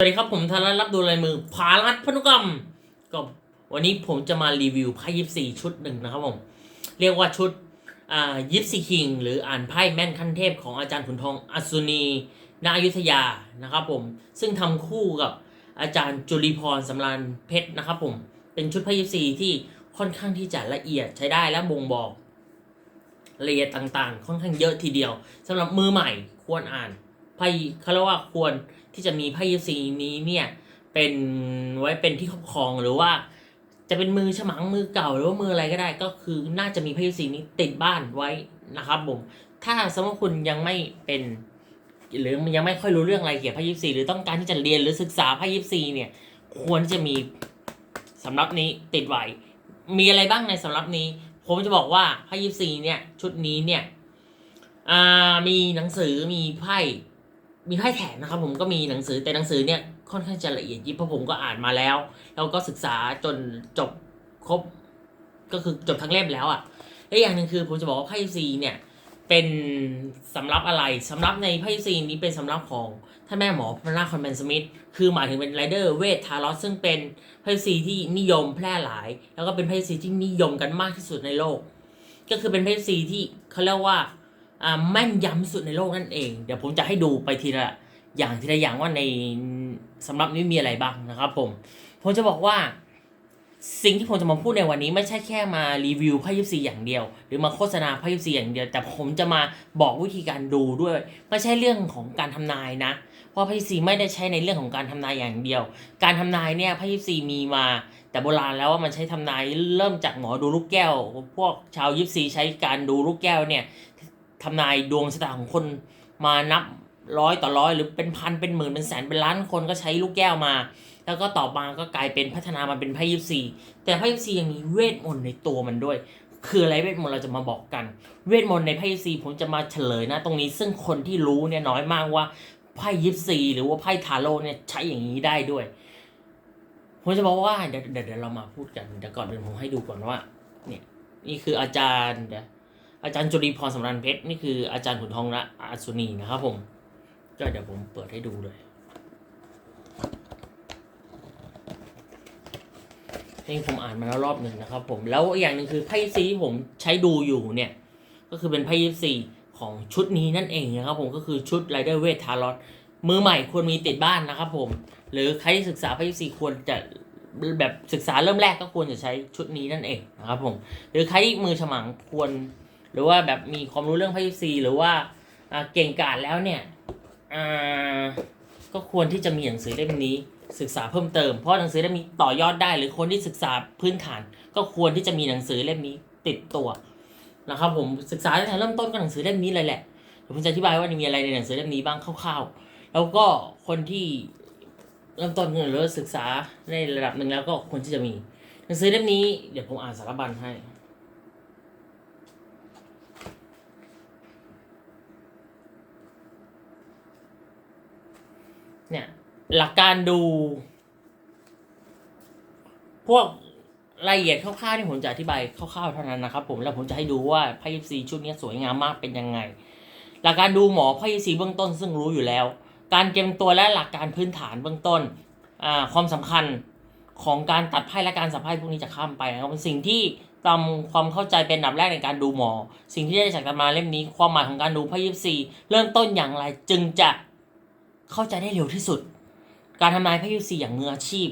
สวัสดีครับผมธนรับดูลายมือพารัตพนุกรรมก็วันนี้ผมจะมารีวิวไพ่ยิปซีชุดหนึ่งนะครับผม เรียกว่าชุดอ่ายิปซีคิง หรืออ่านไพ่แม่นขั้นเทพของอาจารย์ขุนทองอัศนีนาอยุธยานะครับผม ซึ่งทำคู่กับอาจารย์จุลีพรสำรานเพชรนะครับผม เป็นชุดไพ่ยิปซีที่ค่อนข้างที่จะละเอียดใช้ได้และบ่งบอกละเอียดต่างๆ ค่อนข้างเยอะทีเดียวสำหรับมือใหม่ควรอ่านไพ่เขารว่าควร ที่จะมีไพ่ยิปซีนี้เนี่ยเป็นไว้เป็นที่ครอบครองหรือว่า จะเป็นมือฉมังมือเก่าหรือว่ามืออะไรก็ได้ ก็คือน่าจะมีไพ่ยิปซีนี้ติดบ้านไว้นะครับผมถ้าสมมติคุณยังไม่เป็นหรือยังไม่ค่อยรู้เรื่องอะไรเกี่ยวกับไพ่ยิปซีหรือต้องการที่จะเรียนหรือศึกษาไพ่ยิปซีเนี่ยควรจะมีสำรับนี้ติดไว้มีอะไรบ้างในสำรับนี้ ผมจะบอกว่าไพ่ยิปซีเนี่ยชุดนี้เนี่ยมีหนังสือมีไพ่ มีไพ่แถมนะครับผมก็มีหนังสือแต่หนังสือเนี่ยค่อนข้างจะละเอียดยิบเพราะผมก็อ่านมาแล้ว แล้วก็ศึกษาจนจบครบ ก็คือจบทั้งเล่มแล้วอะ่ะและอย่างหนึ่งคือผมจะบอกว่าไพ่ซีเนี่ยเป็นสำรับอะไรสำรับในไพ่ซีนี้เป็นสำรับของท่านแม่หมอพระนาคอนแมนสมิธคือหมายถึงเป็นไรเดอร์เวททารอสซึ่งเป็นไพ่ซีที่นิยมแพร่หลาย แล้วก็เป็นไพ่ซีที่นิยมกันมากที่สุดในโลก ก็คือเป็นไพ่ซีที่เขาเรียกว่า แม่นยำสุดในโลกนั่นเอง เดี๋ยวผมจะให้ดูไปทีละอย่างทีละอย่างว่าในสำหรับนี้มีอะไรบ้างนะครับผม ผมจะบอกว่าสิ่งที่ผมจะมาพูดในวันนี้ไม่ใช่แค่มารีวิวไพ่ยิปซีอย่างเดียว หรือมาโฆษณาไพ่ยิปซีอย่างเดียว แต่ผมจะมาบอกวิธีการดูด้วย ไม่ใช่เรื่องของการทำนายนะ เพราะไพ่ยิปซีไม่ได้ใช้ในเรื่องของการทำนายอย่างเดียว การทำนายเนี่ยไพ่ยิปซีมีมา แต่โบราณแล้วว่ามันใช้ทำนายเริ่มจากหมอดูลูกแก้ว พวกชาวยิปซีใช้การดูลูกแก้วเนี่ย ทำนายดวงชะตาของคนมานับร้อยต่อร้อยหรือเป็นพันเป็นหมื่นเป็นแสนเป็นล้านคนก็ใช้ลูกแก้วมา แล้วก็ต่อมาก็กลายเป็นพัฒนามาเป็นไพ่ยิปซีแต่ไพ่ยิปซียังมีเวทมนต์ในตัวมันด้วย คืออะไรเวทมนต์เราจะมาบอกกัน เวทมนต์ในไพ่ยิปซีผมจะมาเฉลยนะตรงนี้ซึ่งคนที่รู้เนี่ยน้อยมากว่าไพ่ยิปซีหรือว่าไพ่ทาโร่เนี่ยใช้อย่างนี้ได้ด้วยผมจะบอกว่าเดี๋ยวเดี๋ยวเดี๋ยวเรามาพูดกันเดี๋ยวก่อนเดี๋ยวผมให้ดูก่อนว่า เนี่ยนี่คืออาจารย์เดี๋ยว อาจารย์จุลีพรสำรันเพชรนี่คืออาจารย์ขุนทองระอาสุนีนะครับผม ก็เดี๋ยวผมเปิดให้ดูเลยนี่ผมอ่านมาแล้วรอบหนึ่งนะครับผม แล้วอย่างหนึ่งคือไพ่ซีที่ผมใช้ดูอยู่เนี่ย ก็คือเป็นไพ่ยิปซีของชุดนี้นั่นเองนะครับผมก็คือชุดไรเดอร์เวททารอตมือใหม่ควรมีติดบ้านนะครับผม หรือใครที่ศึกษาไพ่ยิปซีควรจะแบบศึกษาเริ่มแรกก็ควรจะใช้ชุดนี้นั่นเองนะครับผม หรือใครมือฉมังควร หรือว่าแบบมีความรู้เรื่องไพ่ยิปซีหรือว่าเก่งกาจแล้วเนี่ยก็ควรที่จะมีหนังสือเล่มนี้ศึกษาเพิ่มเติมเพราะหนังสือเล่มนี้ต่อยอดได้ หรือคนที่ศึกษาพื้นฐาน ก็ควรที่จะมีหนังสือเล่มนี้ติดตัวนะครับผมศึกษาตั้งแต่เริ่มต้นก็หนังสือเล่มนี้เลยแหละเดี๋ยวผมจะอธิบายว่ามีอะไรในหนังสือเล่มนี้บ้างคร่าวๆ แล้วก็คนที่เริ่มต้นหรือศึกษาในระดับหนึ่งแล้วก็ควรที่จะมี หนังสือเล่มนี้เดี๋ยวผมอ่านสารบัญให้ เนี่ยหลักการดู พวกรายละเอียดคร่าวๆที่ผมจะอธิบายคร่าวๆเท่านั้นนะครับ ผมแล้วผมจะให้ดูว่าไพ่ยิปซีชุดนี้สวยงามมากเป็นยังไง หลักการดูหมอไพ่ยิปซีเบื้องต้นซึ่งรู้อยู่แล้ว การเตรียมตัวและหลักการพื้นฐานเบื้องต้นอ่าความสำคัญของการตัดไพ่และการสับไพ่พวกนี้จะข้ามไปนะครับเป็นสิ่งที่ตามความเข้าใจเป็นอันดับแรกในการดูหมอ สิ่งที่ได้จากตำราเล่มนี้ ความหมายของการดูไพ่ยิปซีเริ่มต้นอย่างไรจึงจะ เข้าใจได้เร็วที่สุด การทำนายไพ่ยิปซีอย่างมืออาชีพ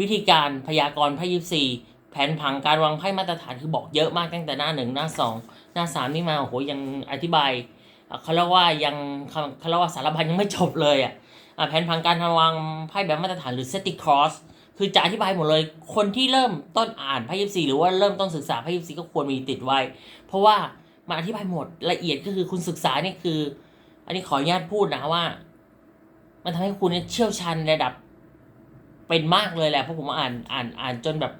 วิธีการพยากรณ์ไพ่ยิปซีแผนผังการวางไพ่มาตรฐานคือบอกเยอะมากตั้งแต่หน้าหนึ่งหน้าสองหน้าสามนี่มาโอ้โหยังอธิบายเขาเรียกว่ายังเขาเขาเรียกว่าสารพันยังไม่จบเลยอะอะแผนผังการวางไพ่แบบมาตรฐานหรือ setting cross คือจะอธิบายหมดเลย คนที่เริ่มต้นอ่านไพ่ยิปซีหรือว่าเริ่มต้นศึกษาไพ่ยิปซีก็ควรมีติดไว้ เพราะว่ามันอธิบายหมดละเอียดก็คือคุณศึกษานี่คือ อันนี้ขออนุญาตพูดนะว่า มันทำให้คุณเนี่ยเชี่ยวชาญระดับ เป็นมากเลยแหละเพราะผมอ่านอ่านอ่านจนแบบ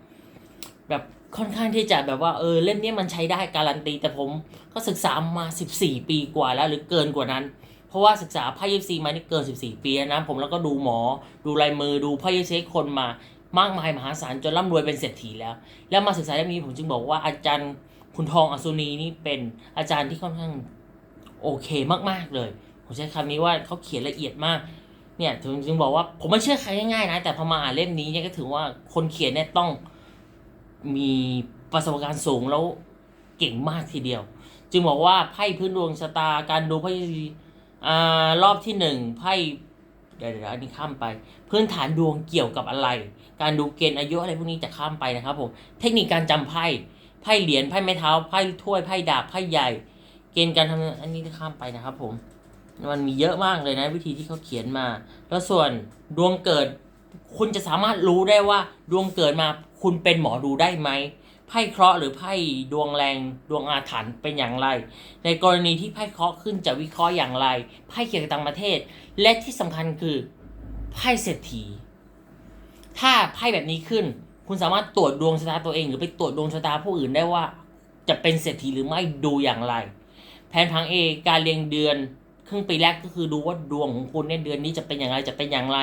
แบบค่อนข้างที่จะแบบว่าเออเล่มนี้มันใช้ได้การันตี แต่ผมก็ศึกษามา 14 ปีกว่าแล้ว หรือเกินกว่านั้น เพราะว่าศึกษาไพ่ยิปซีมานี่เกิน 14 ปีนะผมแล้วก็ดูหมอ ดูลายมือดูไพ่ยิปซีคนมามากมายมหาศาลจนร่ำรวยเป็นเศรษฐีแล้ว แล้วมาศึกษาเล่มนี้ผมจึงบอกว่าอาจารย์คุณทองอสุนีนี่เป็นอาจารย์ที่ค่อนข้างโอเคมากๆเลย ผมใช้คำนี้ว่าเขาเขียนละเอียดมาก เนี่ยถึงจึงบอกว่าผมไม่เชื่อใครง่ายๆนะ แต่พอมาอ่านเล่มนี้เนี่ยก็ถือว่าคนเขียนเนี่ยต้องมีประสบการณ์สูงแล้วเก่งมากทีเดียว จึงบอกว่าไพ่พื้นดวงชะตาการดูไพ่อ่ารอบที่หนึ่งไพ่เดี๋ยวเดี๋ยวอันนี้ข้ามไป พื้นฐานดวงเกี่ยวกับอะไร การดูเกณฑ์อายุอะไรพวกนี้จะข้ามไปนะครับผมเทคนิคการจำไพ่ไพ่เหรียญไพ่ไม้เท้าไพ่ถ้วยไพ่ดาบไพ่ใหญ่ เกณฑ์การทำอันนี้จะข้ามไปนะครับผม มันมีเยอะมากเลยนะวิธีที่เขาเขียนมา แล้วส่วนดวงเกิด คุณจะสามารถรู้ได้ว่าดวงเกิดมาคุณเป็นหมอดูได้ไหมไพ่เคราะห์หรือไพ่ดวงแรงดวงอาถรรพ์เป็นอย่างไร ในกรณีที่ไพ่เคราะห์ขึ้นจะวิเคราะห์อย่างไรไพ่เกี่ยวกับต่างประเทศ และที่สำคัญคือไพ่เศรษฐี ถ้าไพ่แบบนี้ขึ้น คุณสามารถตรวจดวงชะตาตัวเอง หรือไปตรวจดวงชะตาผู้อื่นได้ว่า จะเป็นเศรษฐีหรือไม่ดูอย่างไร แผนผังเอการเรียงเดือน ครึ่งปีแรกก็คือดูว่าดวงของคุณเนี่ยเดือนนี้จะเป็นอย่างไรจะเป็นอย่างไร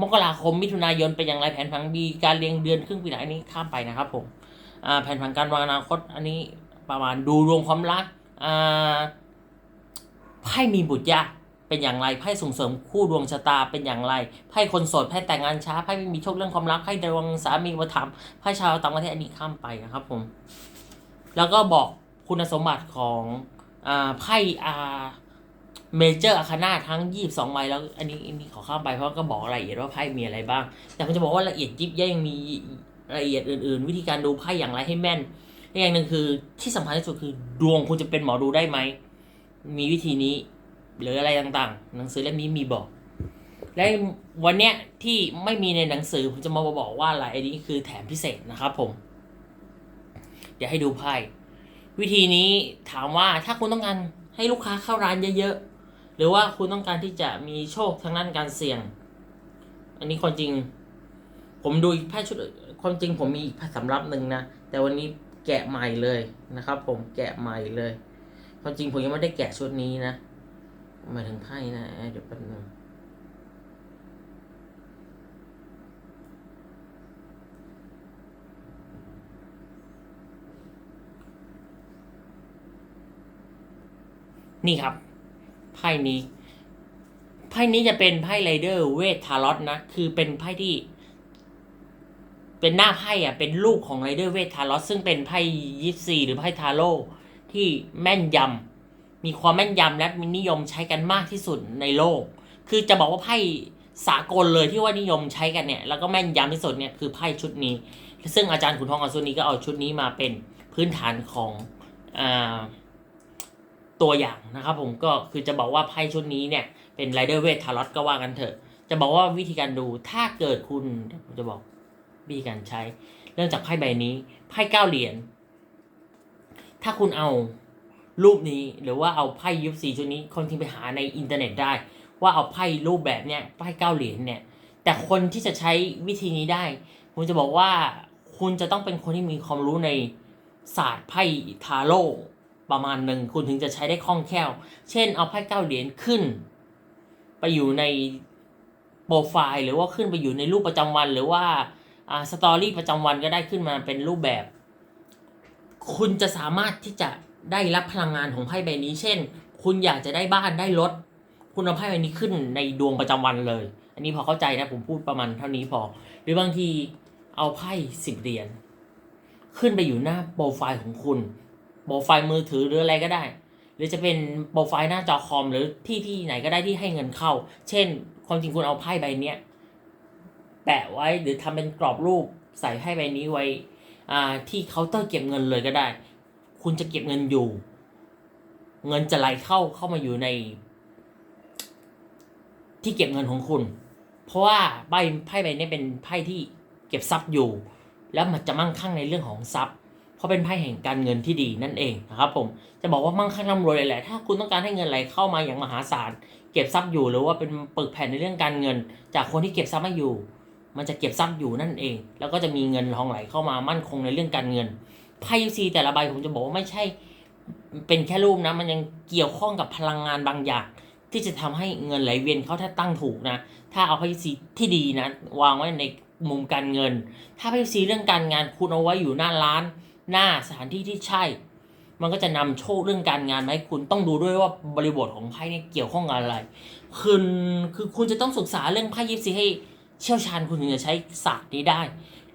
มกราคมมิถุนายนเป็นอย่างไรแผนผังบีการเรียงเดือนครึ่งปีหลังอันนี้ข้ามไปนะครับผมแผนผังการวางอนาคตอันนี้ประมาณดูดวงความรักไพ่มีบุตรยากเป็นอย่างไรไพ่ส่งเสริมคู่ดวงชะตาเป็นอย่างไรไพ่คนโสดไพ่แต่งงานช้าไพ่ไม่มีโชคเรื่องความรักไพ่ดวงสามีอุปถัมภ์ไพ่ชาวต่างประเทศอันนี้ข้ามไปนะครับผม แล้วก็บอกคุณสมบัติของไพ่อา เมเจอร์อาคานาทั้ง 22ใบแล้วอันนี้อันนี้ขอข้ามไปเพราะก็บอกรายละเอียดว่าไพ่มีอะไรบ้าง แต่ผมจะบอกว่าละเอียดยิบย่อยยังมีรายละเอียดอื่น ๆ วิธีการดูไพ่อย่างไรให้แม่นอย่างหนึ่งคือที่สำคัญที่สุดคือดวงคุณจะเป็นหมอดูได้ไหม มีวิธีนี้ หรืออะไรต่างๆ หนังสือเล่มนี้มีบอก และวันเนี้ยที่ไม่มีในหนังสือผมจะมาบอกว่าอะไรอันนี้คือแถมพิเศษนะครับผมเดี๋ยวให้ดูไพ่วิธีนี้ถามว่าถ้าคุณต้องการให้ลูกค้าเข้าร้านเยอะๆ หรือว่าคุณต้องการที่จะมีโชคทางด้านการเสี่ยง อันนี้ความจริง ผมดูอีกไพ่ชุดความจริงผมมีอีกสำรับหนึ่งนะ แต่วันนี้แกะใหม่เลยนะครับ ผมแกะใหม่เลย ความจริงผมยังไม่ได้แกะชุดนี้นะหมายถึงไพ่นะเดี๋ยวแป๊บนึงนี่ครับ ไพ่นี้ ไพ่นี้จะเป็นไพ่ไรเดอร์เวททารอตนะ คือเป็นไพ่ที่ เป็นหน้าไพ่อะ เป็นรูปของไรเดอร์เวททารอตซึ่งเป็นไพ่ยิปซีหรือไพ่ทาโร่ที่แม่นยำ มีความแม่นยำและมีนิยมใช้กันมากที่สุดในโลก คือจะบอกว่าไพ่สากลเลยที่ว่านิยมใช้กันเนี่ย แล้วก็แม่นยำที่สุดเนี่ยคือไพ่ชุดนี้ ซึ่งอาจารย์ขุนทองอัศนีก็เอาชุดนี้มาเป็นพื้นฐานของอ่า ตัวอย่างนะครับผมก็คือจะบอกว่าไพ่ชุดนี้เนี่ยเป็นไรเดอร์เวททารอตก็ว่ากันเถอะ จะบอกว่าวิธีการดูถ้าเกิดคุณผมจะบอกวิธีการใช้ เริ่มจากไพ่ใบนี้ไพ่เก้าเหรียญถ้าคุณเอารูปนี้หรือว่าเอาไพ่ยุบสีชุดนี้คนที่ไปหาในอินเทอร์เน็ตได้ ว่าเอาไพ่รูปแบบเนี้ยไพ่เก้าเหรียญเนี่ย แต่คนที่จะใช้วิธีนี้ได้ ผมจะบอกว่าคุณจะต้องเป็นคนที่มีความรู้ในศาสตร์ไพ่ทาโร่ ประมาณหนึ่งคุณถึงจะใช้ได้คล่องแคล่ว เช่นเอาไพ่เก้าเหรียญขึ้น ไปอยู่ในโปรไฟล์หรือว่าขึ้นไปอยู่ในรูปประจำวัน หรือว่าอ่าสตอรี่ประจำวันก็ได้ขึ้นมาเป็นรูปแบบ คุณจะสามารถที่จะได้รับพลังงานของไพ่ใบนี้ เช่น คุณอยากจะได้บ้านได้รถคุณเอาไพ่ใบนี้ขึ้นในดวงประจำวันเลย อันนี้พอเข้าใจนะผมพูดประมาณเท่านี้พอ หรือบางทีเอาไพ่สิบเหรียญขึ้นไปอยู่หน้าโปรไฟล์ของคุณ โปรไฟล์มือถือหรืออะไรก็ได้ หรือจะเป็นโปรไฟล์หน้าจอคอมหรือที่ที่ไหนก็ได้ที่ให้เงินเข้า เช่น ความจริงคุณเอาไพ่ใบเนี้ยแปะไว้หรือทำเป็นกรอบรูปใส่ไพ่ใบนี้ไว้ที่เคาน์เตอร์เก็บเงินเลยก็ได้ คุณจะเก็บเงินอยู่ เงินจะไหลเข้าเข้ามาอยู่ใน ที่เก็บเงินของคุณ เพราะว่าใบไพ่ใบนี้เป็นไพ่ที่เก็บทรัพย์อยู่ แล้วมันจะมั่งคั่งในเรื่องของทรัพย์ เพราะเป็นไพ่แห่งการเงินที่ดีนั่นเองนะครับผมจะบอกว่ามั่งคั่งร่ำรวยเลยแหละถ้าคุณต้องการให้เงินไหลเข้ามาอย่างมหาศาลเก็บทรัพย์อยู่หรือว่าเป็นปึกแผ่นในเรื่องการเงิน จากคนที่เก็บทรัพย์ไม่อยู่ มันจะเก็บทรัพย์อยู่นั่นเอง แล้วก็จะมีเงินทองไหลเข้ามามั่นคงในเรื่องการเงินไพ่ซีแต่ละใบผมจะบอกว่าไม่ใช่ เป็นแค่รูปนะ มันยังเกี่ยวข้องกับพลังงานบางอย่าง ที่จะทำให้เงินไหลเวียนเขาถ้าตั้งถูกนะ ถ้าเอาไพ่ซีที่ดีนะ วางไว้ในมุมการเงิน ถ้าไพ่ซีเรื่องการงานคุณเอาไว้อยู่หน้าร้าน หน้าสถานที่ที่ใช่ มันก็จะนำโชคเรื่องการงานมาให้คุณต้องดูด้วยว่าบริบทของไพ่เนี่ยเกี่ยวข้องกับอะไรคือคือคุณจะต้องศึกษาเรื่องไพ่ยิปซีให้เชี่ยวชาญคุณถึงจะใช้ศาสตร์นี้ได้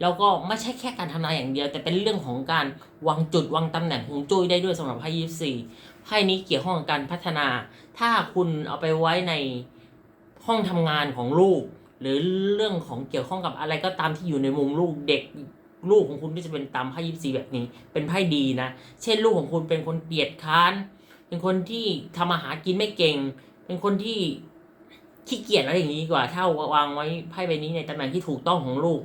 แล้วก็ไม่ใช่แค่การทำนายอย่างเดียว แต่เป็นเรื่องของการวางจุดวางตำแหน่งของจุ้ยได้ด้วยสำหรับไพ่ยิปซีไพ่นี้เกี่ยวข้องกับการพัฒนา ถ้าคุณเอาไปไว้ในห้องทำงานของลูก หรือเรื่องของเกี่ยวข้องกับอะไรก็ตามที่อยู่ในมุมลูกเด็ก ลูกของคุณก็จะเป็นตามไพ่ยิปซีแบบนี้ เป็นไพ่ดีนะ เช่นลูกของคุณเป็นคนเกียจค้าน เป็นคนที่ทำอาหารกินไม่เก่ง เป็นคนที่ขี้เกียจอะไรอย่างนี้กว่า ถ้าวางไว้ไพ่ใบนี้ในตำแหน่งที่ถูกต้องของลูก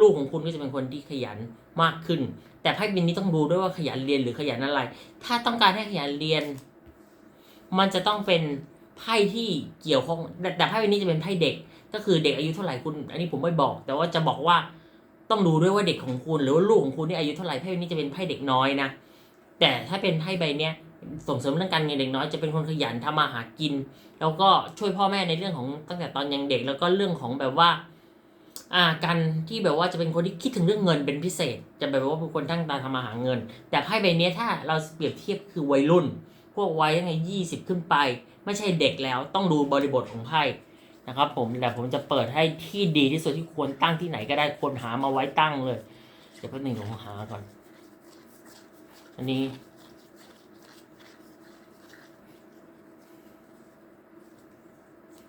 ลูกของคุณก็จะเป็นคนที่ขยันมากขึ้น แต่ไพ่ใบนี้ต้องดูด้วยว่าขยันเรียนหรือขยันอะไร ถ้าต้องการให้ขยันเรียน มันจะต้องเป็นไพ่ที่เกี่ยวข้องแต่ไพ่ใบนี้จะเป็นไพ่เด็ก ก็คือเด็กอายุเท่าไหร่คุณ อันนี้ผมไม่บอก แต่ว่าจะบอกว่า ต้องดูด้วยว่าเด็กของคุณหรือว่าลูกของคุณนี่อายุเท่าไหร่ไพ่นี้จะเป็นไพ่เด็กน้อยนะแต่ถ้าเป็นไพ่ใบเนี้ยส่งเสริมเรื่องการเงินเด็กน้อยจะเป็นคนขยันทำมาหากิน แล้วก็ช่วยพ่อแม่ในเรื่องของตั้งแต่ตอนยังเด็ก แล้วก็เรื่องของแบบว่าอ่าการที่แบบว่าจะเป็นคนที่คิดถึงเรื่องเงินเป็นพิเศษ จะแบบว่าเป็นคนตั้งตาทำมาหาเงิน แต่ไพ่ใบเนี้ยถ้าเราเปรียบเทียบคือวัยรุ่น พวกวัยยังไงยี่สิบขึ้นไป ไม่ใช่เด็กแล้วต้องดูบริบทของไพ่ นะครับผมแต่ผมจะเปิดให้ที่ดีที่สุดที่ควรตั้งที่ไหนก็ได้ควรหามาไว้ตั้งเลย เดี๋ยวแป๊บนึงผมหาก่อน อันนี้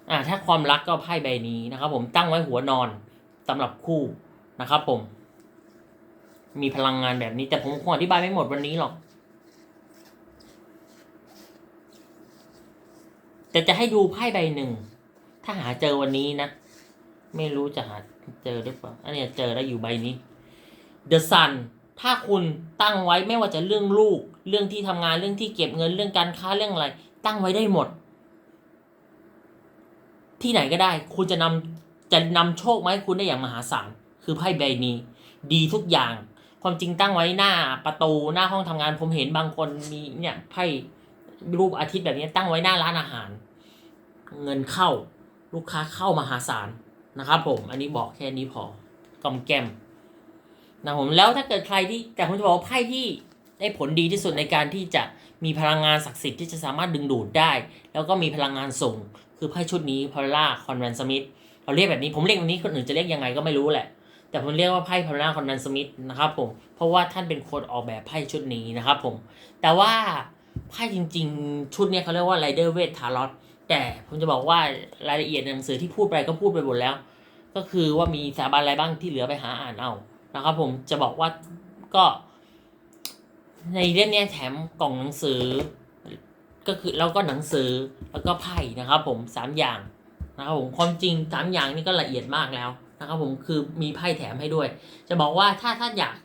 อ่าถ้าความรักก็ไพ่ใบนี้นะครับ ผมตั้งไว้หัวนอนสำหรับคู่นะครับผม มีพลังงานแบบนี้ แต่ผมคงอธิบายไม่หมดวันนี้หรอกแต่จะให้ดูไพ่ใบหนึ่ง ถ้าหาเจอวันนี้นะ ไม่รู้จะหาเจอหรือเปล่าอันนี้เจอแล้วอยู่ใบนี้ The Sun ถ้าคุณตั้งไว้ไม่ว่าจะเรื่องลูก เรื่องที่ทำงานเรื่องที่เก็บเงินเรื่องการค้าเรื่องอะไร ตั้งไว้ได้หมด ที่ไหนก็ได้ คุณจะนำจะนำโชคมาให้คุณได้อย่างมหาศาลคือไพ่ใบนี้ ดีทุกอย่าง ความจริงตั้งไว้หน้าประตูหน้าห้องทำงาน ผมเห็นบางคนมีเนี่ยไพ่รูปอาทิตย์แบบนี้ตั้งไว้หน้าร้านอาหาร เงินเข้า ลูกค้าเข้ามาหาศาลนะครับผมอันนี้บอกแค่นี้พอกอมแกมนะผมแล้วถ้าเกิดใครที่แต่ผมจะบอกว่าไพ่ที่ได้ผลดีที่สุดในการที่จะมีพลังงานศักดิ์สิทธิ์ที่จะสามารถดึงดูดได้ แล้วก็มีพลังงานส่ง คือไพ่ชุดนี้พอลล่าคอนแวนสมิธเราเรียกแบบนี้ผมเรียกแบบนี้คนอื่นจะเรียกยังไงก็ไม่รู้แหละ แต่ผมเรียกว่าไพ่พอลล่าคอนแวนสมิธนะครับผมเพราะว่าท่านเป็นคนออกแบบไพ่ชุดนี้นะครับผมแต่ว่าไพ่จริง ๆ ชุดนี้เขาเรียกว่าไรเดอร์เวททารอต แต่ผมจะบอกว่ารายละเอียดในหนังสือที่พูดไปก็พูดไปหมดแล้ว ก็คือว่ามีสถาบันอะไรบ้างที่เหลือไปหาอ่านเอานะครับ ผมจะบอกว่าก็ ในเล่มนี้แถมกล่องหนังสือ ก็คือแล้วก็หนังสือแล้วก็ไพ่นะครับ ผมสามอย่างนะครับผมความจริงสามอย่างนี่ก็ละเอียดมากแล้วนะครับ ผมคือมีไพ่แถมให้ด้วย จะบอกว่าถ้าท่านอยาก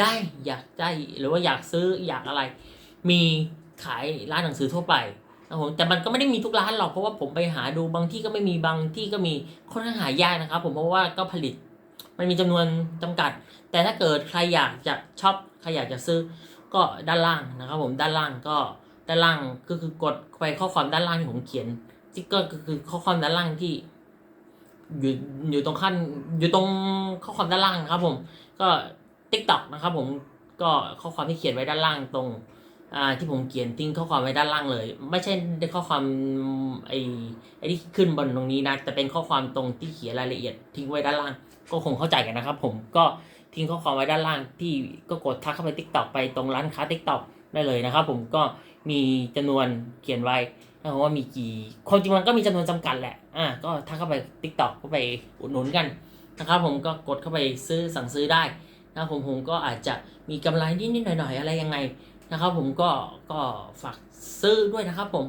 ได้อยากได้หรือว่าอยากซื้ออยากอะไร มีขายร้านหนังสือทั่วไป ครับผมแต่มันก็ไม่ได้มีทุกร้านหรอกเพราะว่าผมไปหาดูบางที่ก็ไม่มีบางที่ก็มีค่อนข้างหายากนะครับ ผมเพราะว่าก็ผลิต มันมีจำนวนจำกัด แต่ถ้าเกิดใครอยากจะช็อปใครอยากจะซื้อก็ด้านล่างนะครับผมด้านล่างก็ด้านล่างก็คือกดไปข้อความด้านล่างที่ผมเขียนที่ก็คือข้อความด้านล่างที่อยู่อยู่ตรงขั้นอยู่ตรงข้อความด้านล่างนะครับผมก็ติ๊กต็อกนะครับผมก็ข้อความที่เขียนไว้ด้านล่างตรง ที่ผมเขียนทิ้งข้อความไว้ด้านล่างเลย ไม่ใช่ข้อความไอ้ไอ้ที่ขึ้นบนตรงนี้นะแต่เป็นข้อความตรงที่เขียนรายละเอียดทิ้งไว้ด้านล่าง ก็คงเข้าใจกันนะครับ ผมก็ทิ้งข้อความไว้ด้านล่าง ที่ก็กดทักเข้าไป t ิ k t o k ไปตรงร้านค้า t ิ k t o k ได้เลยนะครับ ผมก็มีจำนวนเขียนไว้นะครับว่ามีกี่ความจริงมันก็มีจำนวนจำกัดแหละอ่าก็ทักเข้าไป t ิ k t o k ก็ไปอุดหนุนกันนะครับผมก็กดเข้าไปซื้อสั่งซื้อได้นะครับผมผมก็อาจจะมีกำไรนิดๆหน่อยๆอะไรยังไง นะครับ ผมก็ก็ฝากซื้อด้วยนะครับผม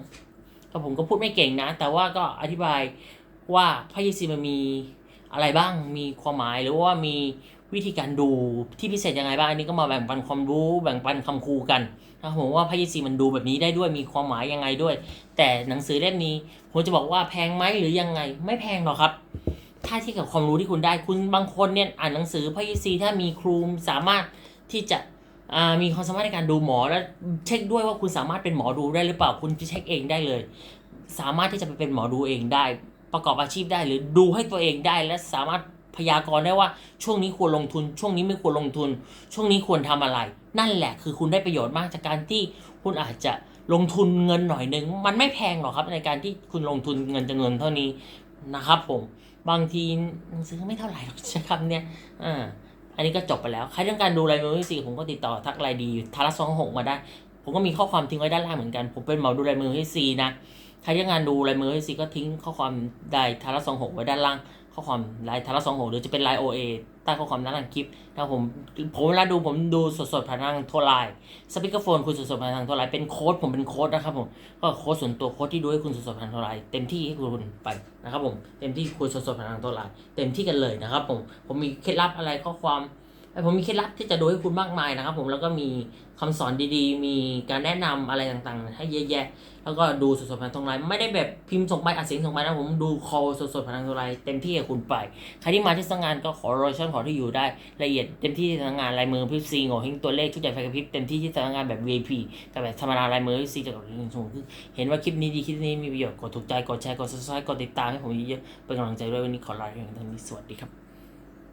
ก็ผมก็พูดไม่เก่งนะ แต่ว่าก็อธิบายว่าพ่ยิปซีมันมีอะไรบ้างมีความหมายหรือว่ามีวิธีการดูที่พิเศษยังไงบ้างอันนี้ก็มาแบ่งปันความรู้แบ่งปันคำครูกันนะครับผมว่าพระยิซีมันดูแบบนี้ได้ด้วยมีความหมายยังไงด้วย แต่หนังสือเล่มนี้ผมจะบอกว่าแพงไหมหรือยังไง ไม่แพงหรอกครับ ถ้าเทียบกับความรู้ที่คุณได้คุณบางคนเนี่ยอ่านหนังสือพระยิซีถ้ามีครูสามารถที่จะ มีความสามารถในการดูหมอและเช็คด้วยว่าคุณสามารถเป็นหมอดูได้หรือเปล่าคุณจะเช็คเองได้เลย สามารถที่จะไปเป็นหมอดูเองได้ ประกอบอาชีพได้หรือดูให้ตัวเองได้ และสามารถพยากรณ์ได้ว่าช่วงนี้ควรลงทุน ช่วงนี้ไม่ควรลงทุน ช่วงนี้ควรทำอะไร นั่นแหละคือคุณได้ประโยชน์มากจากการที่คุณอาจจะลงทุนเงินหน่อยหนึ่งมันไม่แพงหรอกครับในการที่คุณลงทุนเงินจำนวนเท่านี้นะครับผมบางทีหนังสือไม่เท่าไหร่หรอกใช้คำเนี้ยอ่า อันนี้ก็จบไปแล้ว ใครต้องการดูรายมือที่สี่ผมก็ติดต่อทักไลน์ดีทารัสองหกมาได้ ผมก็มีข้อความทิ้งไว้ด้านล่างเหมือนกัน ผมเป็นหมอดูลายมือให้ซีนะ ใครต้องการดูลายมือให้ซีก็ทิ้งข้อความได้ทารัสองหกไว้ด้านล่าง ข้อความไลน์ทารัสสองหกหรือจะเป็นไลน์โอเอใต้ข้อความด้านล่างคลิปนะครับผมผมเวลาดูผมดูสดๆผ่านทางโทรไลน์สปิกเกอร์โฟนคุณสดๆผ่านทางโทรไลน์เป็นโค้ดผมเป็นโค้ดนะครับผมก็โค้ดส่วนตัวโค้ดที่ดูให้คุณสดๆผ่านโทรไลน์เต็มที่ให้คุณไปนะครับผมเต็มที่คุณสดๆผ่านทางโทรไลน์เต็มที่กันเลยนะครับผมผมมีเคล็ดลับอะไรข้อความ ผมมีเคล็ดลับที่จะดูให้คุณมากมายนะครับ ผมแล้วก็มีคำสอนดีๆ มีการแนะนำอะไรต่างๆ ให้เยอะแยะ แล้วก็ดูสดๆผ่านทางไลน์ไม่ได้แบบพิมพ์ส่งไปอัดเสียงส่งไปนะผมดูคอลสดๆผ่านทางไลน์เต็มที่กับคุณไป ใครที่มาที่สำนักงานก็ขอโลเคชั่นขอที่อยู่ได้ละเอียดเต็มที่ที่สำนักงานลายมือพิซีโง่เฮงตัวเลขชุดใหญ่ไฟกระพริบเต็มที่ที่สำนักงานแบบ VIP กับแบบธรรมดาลายมือพิซีจะกับเรื่องสูงเห็นว่าคลิปนี้ดีคลิปนี้มีประโยชน์กดถูกใจกดแชร์กดซับสไครต์กดติดตามให้ผมเยอะๆเป็นกำลังใจด้วยวันนี้ขอลาไปเพียงเท่านี้สวัสดีครับ